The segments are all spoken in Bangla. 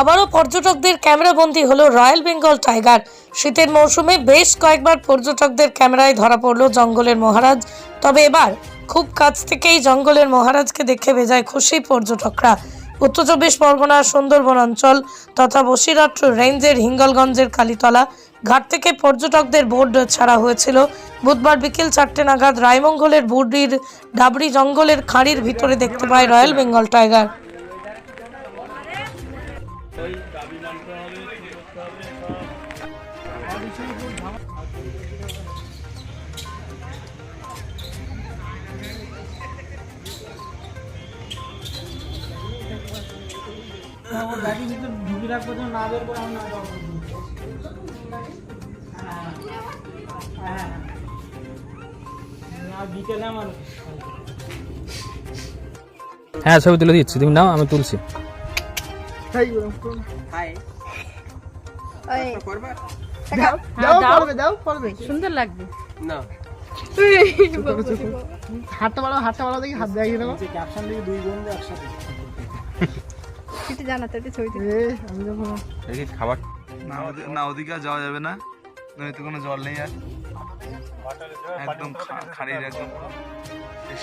আবারও পর্যটকদের ক্যামেরাবন্দি হলো রয়্যাল বেঙ্গল টাইগার। শীতের মৌসুমে বেশ কয়েকবার পর্যটকদের ক্যামেরায় ধরা পড়ল জঙ্গলের মহারাজ। তবে এবার খুব কাছ থেকেই জঙ্গলের মহারাজকে দেখে বেজায় খুশি পর্যটকরা। উত্তর চব্বিশ পরগনার সুন্দরবন অঞ্চল তথা বসিরহাট রেঞ্জের হিঙ্গলগঞ্জের কালীতলা ঘাট থেকে পর্যটকদের বোর্ড ছাড়া হয়েছিল। বুধবার বিকেল চারটে নাগাদ রায়মঙ্গলের বুড়ির ডাবরি জঙ্গলের খাঁড়ির ভিতরে দেখতে পায় রয়্যাল বেঙ্গল টাইগার। আমার ঢুকে রাখব তো না বের করে আমি না হ্যাঁ বিকেলে আমার হ্যাঁ ছবি তুলে দিচ্ছি, তুমি নাও, আমি তুলছি। হাই দাও করবে দাও করবে সুন্দর লাগবে। না হাতটা বাড়াও হাতটা বাড়াও দেখি হাত দেখাই দেবো ক্যাপশন দিয়ে দুই বন্ধু একসাথে। কিছু জানাতে একটু ছবি এ আমি যখন না। ওদি- না ওদিকে আর যাওয়া যাবে না। নদীতে কোনো জল নেই আর। একদম খাড়ির একদম। বেশ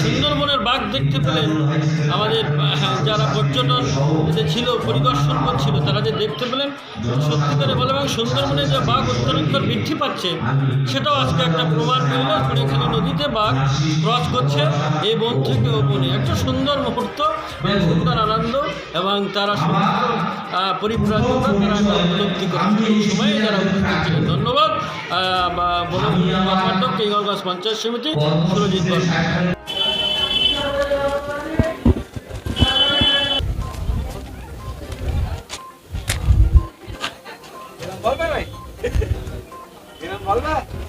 সুন্দরবনের বাঘ দেখতে পেলেন আমাদের যারা পর্যটন যে ছিল পরিদর্শন করছিল তারা যে দেখতে পেলেন সত্যিকারে বলে এবং সুন্দরবনে যে বাঘ উত্তরোত্তর বৃদ্ধি পাচ্ছে সেটাও আজকে একটা প্রমাণ মিলল কুড়িখালি নদীতে বাঘ ক্রস করছে এই বন থেকে বনে একটা সুন্দর মুহূর্ত সুন্দর আনন্দ এবং তারা আহ, তারা উপলব্ধি সময়ে যারা উপস্থিত ছিলেন ধন্যবাদ। আহ, বা বন পঞ্চায়েত সমিতি সুরজিৎ বর্মা 好了没